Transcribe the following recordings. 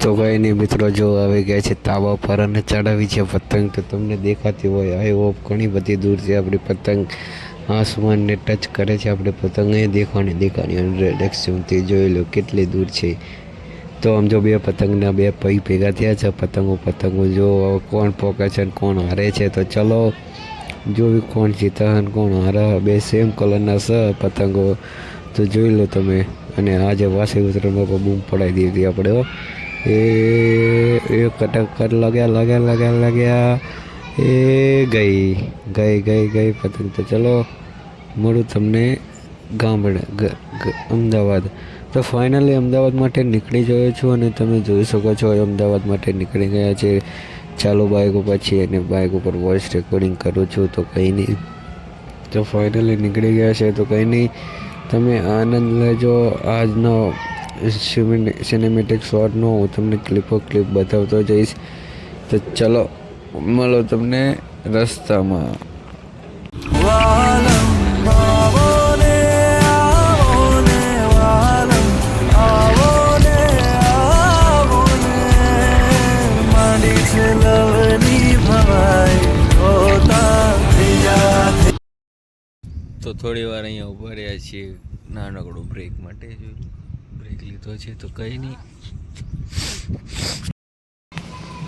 તો કઈ નહીં મિત્રો, જો આવી ગયા છે તાવા પર અને ચડાવી છે પતંગ, તો તમને દેખાતી હોય આઈ હોપ ઘણી બધી દૂર છે આપણી પતંગ. આસમાનને ટચ કરે છે આપણે પતંગ અહીં દેખાણી દેખાણી હંડ્રેડ એક્સથી જોઈ લો કેટલી દૂર છે. તો આમ જો બે પતંગના બે પૈ ભેગા થયા છે, પતંગો પતંગો, જો કોણ પોકે છે અને કોણ હારે છે, તો ચલો. જોવી કોણ જીતા અને કોણ હારા, બે સેમ કલરના સ પતંગો. તો જોઈ લો તમે. અને આજે વાસી ઉતરણમાં બૂમ પડાવી દીધી આપણે. એ એ ટક્કર લગ્યા લગ્યા લગ્યા લગ્યા. એ ગઈ ગઈ ગઈ ગઈ. પતંગ તો ચલો, મળું તમને ગામડે અમદાવાદ. તો ફાઇનલી અમદાવાદ માટે નીકળી ગયો છું અને તમે જોઈ શકો છો અમદાવાદ માટે નીકળી ગયા છે. ચાલો બાઇક ઉપર છીએ અને બાઇક ઉપર વોઇસ રેકોર્ડિંગ કરું છું, તો કંઈ નહીં. તો ફાઇનલી નીકળી ગયા છે, તો કંઈ નહીં. તમે આનંદ લેજો. આજનો સિનેમેટિક શોટનો હું તમને ક્લિપો ક્લિપ બતાવતો જઈશ. તો ચલો મળો તમને રસ્તામાં. તો થોડી વાર અહીંયા ઊભા રહ્યા છીએ નાનકડું બ્રેક માટે. બ્રેક લીધો છે, તો કંઈ નહીં.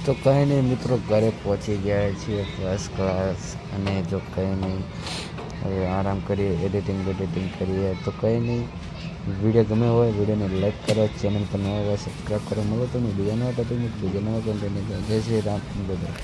તો કંઈ નહીં મિત્રો, ઘરે પહોંચી ગયા છીએ ફર્સ્ટ ક્લાસ અને જો કંઈ નહીં, હવે આરામ કરીએ એડિટિંગ બેડિટિંગ કરીએ. તો કંઈ નહીં વીડિયો ગમે હોય વિડીયોને લાઈક કરો ચેનલ પર નવા હોય સબસ્ક્રાઈબ કરો. મળો તમે બીજા નવા ટોપિક બીજા નવા કન્ટેન્ટ જય શ્રી રામ. બધા